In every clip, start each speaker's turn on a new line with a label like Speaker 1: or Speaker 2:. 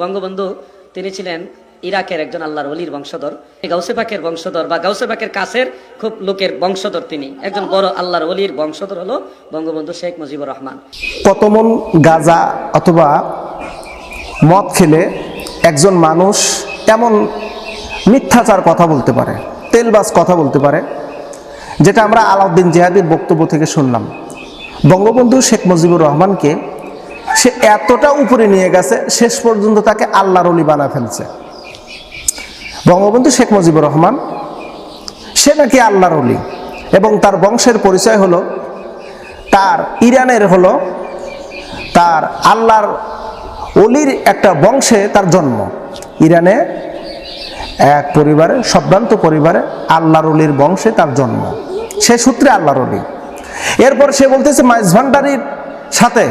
Speaker 1: বঙ্গবন্ধু, তিনি ছিলেন ইরাকের একজন আল্লাহর অলির বংশধর। গাউসে পাকের বংশধর বা গাউসে পাকের কাছের খুব লোকের বংশধর তিনি। একজন বড় আল্লাহর অলির বংশধর হলো বঙ্গবন্ধু শেখ মুজিবুর রহমান।
Speaker 2: কত গাঁজা অথবা মদ খেলে একজন মানুষ এমন মিথ্যাচার কথা বলতে পারে, তেলবাজ কথা বলতে পারে, যেটা আমরা আলাউদ্দিন জিহাদির বক্তব্য থেকে শুনলাম। বঙ্গবন্ধু শেখ মুজিবুর রহমানকে সে এতটা উপরে নিয়ে গেছে, শেষ পর্যন্ত তাকে আল্লাহর অলি বানা ফেলছে। বঙ্গবন্ধু শেখ মুজিবুর রহমান, সে নাকি আল্লাহর অলি এবং তার বংশের পরিচয় হলো, তার ইরানের হলো, তার আল্লাহর অলির একটা বংশে তার জন্ম। ইরানে এক পরিবারে সম্ভ্রান্ত পরিবারে আল্লাহর অলির বংশে তার জন্ম। সে সূত্রে আল্লাহর অলি এরপর সে বলতেছে, মাইজ ভান্ডারির সাথে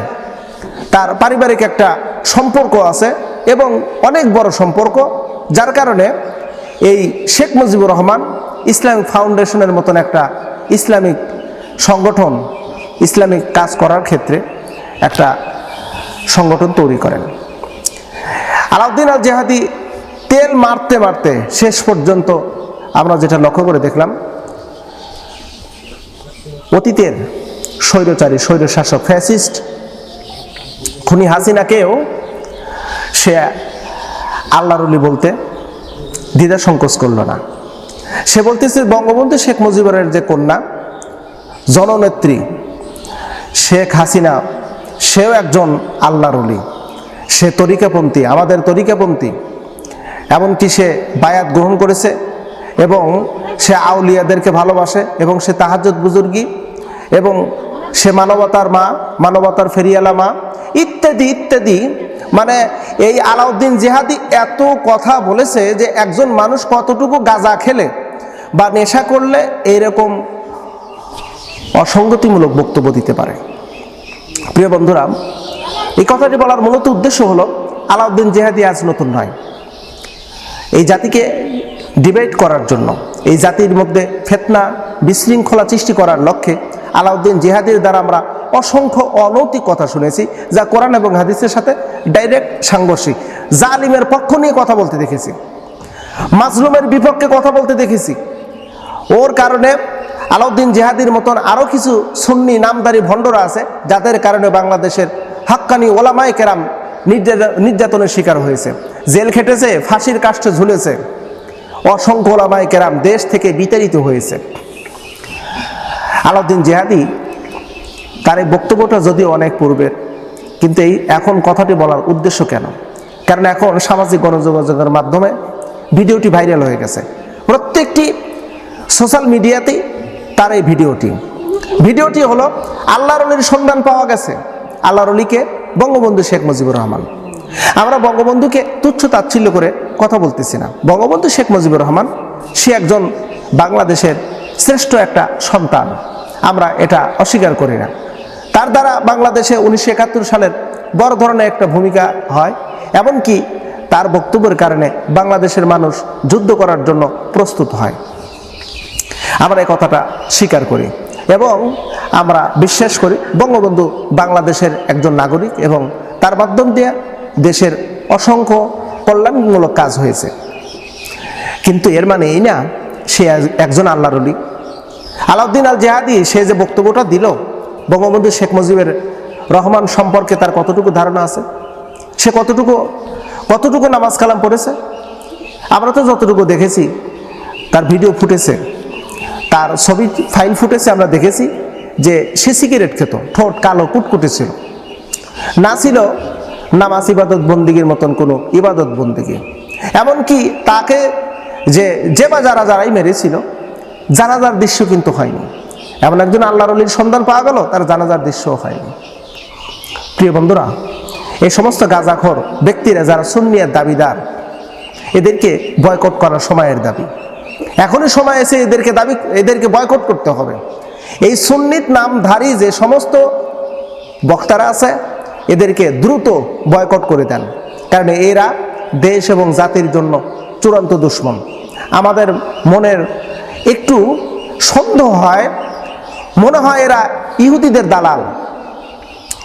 Speaker 2: তার পারিবারিক একটা সম্পর্ক আছে এবং অনেক বড় সম্পর্ক, যার কারণে এই শেখ মুজিবুর রহমান ইসলামিক ফাউন্ডেশনের মতন একটা ইসলামিক সংগঠন, ইসলামিক কাজ করার ক্ষেত্রে একটা সংগঠন তৈরি করেন। আলাউদ্দিন আল জেহাদি তেল মারতে মারতে শেষ পর্যন্ত আমরা যেটা লক্ষ্য করে দেখলাম, অতীতের স্বৈরচারী, স্বৈরশাসক, ফ্যাসিস্ট খুনি হাসিনাকেও সে আল্লাহরুলি বলতে দ্বিধা সংকোচ করল না। সে বলতেছে, বঙ্গবন্ধু শেখ মুজিবুরের যে কন্যা, জননেত্রী শেখ হাসিনা, সেও একজন আল্লাহর অলি সে তরিকাপন্থী, আমাদের তরিকাপন্থী। এমনকি সে বায়াত গ্রহণ করেছে এবং সে আউলিয়াদেরকে ভালোবাসে এবং সে তাহাজ্জুদ বুজুর্গি এবং সে মানবতার মা, মানবতার ফেরিয়ালা মা ইত্যাদি ইত্যাদি। মানে এই আলাউদ্দিন জেহাদি এত কথা বলেছে যে একজন মানুষ কতটুকু গাঁজা খেলে বা নেশা করলে এইরকম অসঙ্গতিমূলক বক্তব্য দিতে পারে। প্রিয় বন্ধুরা, এই কথাটি বলার মূলত উদ্দেশ্য হলো, আলাউদ্দিন জেহাদি আজ নতুন নয়। এই জাতিকে ডিবেট করার জন্য, এই জাতির মধ্যে ফেতনা বিশৃঙ্খলা সৃষ্টি করার লক্ষ্যে আলাউদ্দিন জেহাদির দ্বারা আমরা অসংখ্য অনৈতিক কথা শুনেছি, যা কোরআন এবং হাদিসের সাথে ডাইরেক্ট সাংঘর্ষিক। জালিমের পক্ষ নিয়ে কথা বলতে দেখেছি। মাজলুমের বিপক্ষে কথা বলতে দেখেছি। ওর কারণে আলাউদ্দিন জেহাদির মতন আরও কিছু সুন্নি নামদারি ভণ্ডরা আছে, যাদের কারণে বাংলাদেশের হাক্কানি ওলামাই কেরাম নির্যাতন নির্যাতনের শিকার হয়েছে। জেল খেটেছে, ফাঁসির কাষ্ঠে ঝুলেছে। অসংখ্য ওলামাই কেরাম দেশ থেকে বিতাড়িত হয়েছে। আলাউদ্দিন জেহাদি তার এই বক্তব্যটা যদিও অনেক পূর্বের, কিন্তু এই এখন কথাটি বলার উদ্দেশ্য কেন? কারণ এখন সামাজিক গণযোগাযোগের মাধ্যমে ভিডিওটি ভাইরাল হয়ে গেছে। প্রত্যেকটি সোশ্যাল মিডিয়াতেই তার এই ভিডিওটি। ভিডিওটি হলো আল্লাহর অলির সন্ধান পাওয়া গেছে। আল্লাহর অলিকে বঙ্গবন্ধু শেখ মুজিবুর রহমান। আমরা বঙ্গবন্ধুকে তুচ্ছ তাচ্ছিল্য করে কথা বলতেছি না। বঙ্গবন্ধু শেখ মুজিবুর রহমান, সে একজন বাংলাদেশের শ্রেষ্ঠ একটা সন্তান। আমরা এটা অস্বীকার করি না। তার দ্বারা বাংলাদেশে উনিশশো একাত্তর সালের বড় ধরনের একটা ভূমিকা হয়, এমনকি তার বক্তব্যের কারণে বাংলাদেশের মানুষ যুদ্ধ করার জন্য প্রস্তুত হয়। আমরা এই কথাটা স্বীকার করি এবং আমরা বিশ্বাস করি বঙ্গবন্ধু বাংলাদেশের একজন নাগরিক এবং তার মাধ্যম দিয়ে দেশের অসংখ্য কল্যাণমূলক কাজ হয়েছে। কিন্তু এর মানে এই না, সে একজন আল্লাহর অলি আলাউদ্দিন আল জেহাদি সে যে বক্তব্যটা দিল বঙ্গবন্ধু শেখ মুজিবের রহমান সম্পর্কে তার কতটুকু ধারণা আছে? সে কতটুকু কতটুকু নামাজ কালাম পড়েছে? আমরা তো যতটুকু দেখেছি, তার ভিডিও ফুটেছে, তার ছবি, ফাইল ফুটেছে, আমরা দেখেছি যে সে সিগারেট খেত, ঠোঁট কালো কুটকুটে ছিল। না ছিল নামাজ ইবাদত বন্দিগির মতন কোনো ইবাদত বন্দিগি। এমনকি তাকে যে যে বা যারা, যারাই মেরেছিল জানাজার দৃশ্য কিন্তু হয়নি। এমন একজন আল্লাহর অলির সন্ধান পাওয়া গেল, তার জানাজার দৃশ্যও হয়নি। প্রিয় বন্ধুরা, এই সমস্ত গাঁজাখর ব্যক্তিরা যারা সুন্নিয়ার দাবিদার, এদেরকে বয়কট করার সময়ের দাবি। এখনই সময় এসে এদেরকে দাবি, এদেরকে বয়কট করতে হবে। এই সুন্নিত নামধারী যে সমস্ত বক্তারা আছে, এদেরকে দ্রুত বয়কট করে দেন। কারণ এরা দেশ এবং জাতির জন্য চূড়ান্ত দুশ্মন। আমাদের মনের একটু সন্দেহ হয় মনে হয় এরা ইহুদিদের দালাল।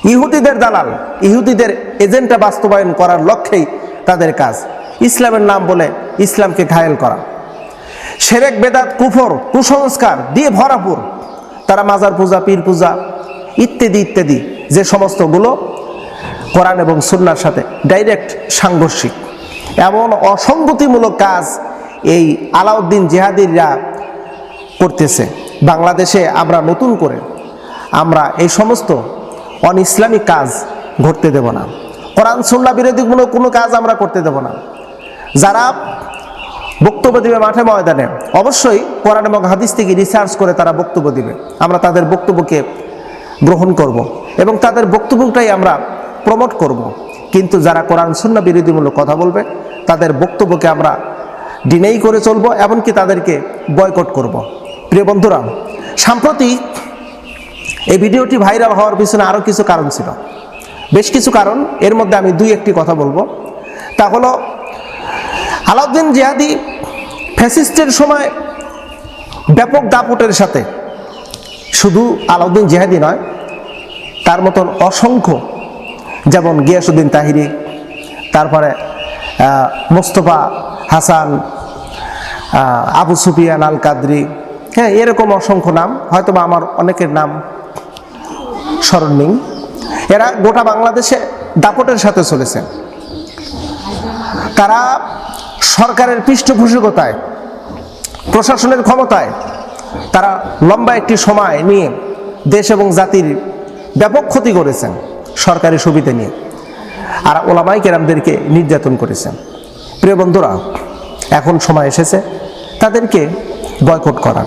Speaker 2: ইহুদিদের দালাল, ইহুদিদের এজেন্টটা বাস্তবায়ন করার লক্ষ্যেই তাদের কাজ। ইসলামের নাম বলে ইসলামকে ঘায়েল করা। সেরেক বেদাত, কুফর, কুসংস্কার দিয়ে ভরাপুর। তারা মাজার পূজা, পীর পূজা, ইত্যাদি ইত্যাদি, যে সমস্তগুলো কোরআন এবং সুন্নার সাথে ডাইরেক্ট সাংঘর্ষিক। এমন অসঙ্গতিমূলক কাজ এই আলাউদ্দিন জেহাদিরা করতেছে। বাংলাদেশে আমরা নতুন করে আমরা এই সমস্ত অন ইসলামিক কাজ ঘটতে দেব না। কোরআন সুন্না বিরোধী কোনো কোনো কাজ আমরা করতে দেব না। যারা বক্তব্য দিবে মাঠে ময়দানে, অবশ্যই কোরআন এবং হাদিস থেকে রিসার্চ করে তারা বক্তব্য দিবে। আমরা তাদের বক্তব্যকে গ্রহণ করব এবং তাদের বক্তব্যটাই আমরা প্রমোট করব। কিন্তু যারা কোরআন সুন্না বিরোধীমূলক কথা বলবে, তাদের বক্তব্যকে আমরা ডিনেই করে চলবো, এমনকি তাদেরকে বয়কট করব। প্রিয় বন্ধুরা সাম্প্রতিক এই ভিডিওটি ভাইরাল হওয়ার পিছনে আরও কিছু কারণ ছিল। বেশ কিছু কারণ, এর মধ্যে আমি দুই একটি কথা বলব। তা হলো, আলাউদ্দিন জিহাদি ফ্যাসিস্টের সময় ব্যাপক দাপটের সাথে শুধু আলাউদ্দিন জেহাদি নয়, তার মতন অসংখ্য যেমন গিয়াসুদ্দিন তাহিরি, তারপরে মোস্তফা হাসান আবু সুফিয়ান আল কাদরি হ্যাঁ এরকম অসংখ্য নাম হয়তো বা আমার অনেকের নাম স্মরণ নেই এরা গোটা বাংলাদেশে দাপটের সাথে চলেছে তারা সরকারের পৃষ্ঠপোষকতায়, প্রশাসনের ক্ষমতায়, তারা লম্বা একটি সময় নিয়ে দেশ এবং জাতির ব্যাপক ক্ষতি করেছেন সরকারি সুবিধা নিয়ে। আর ওলামাই কেরামদেরকে নির্যাতন করেছেন। প্রিয় বন্ধুরা, এখন সময় এসেছে তাদেরকে বয়কট করার।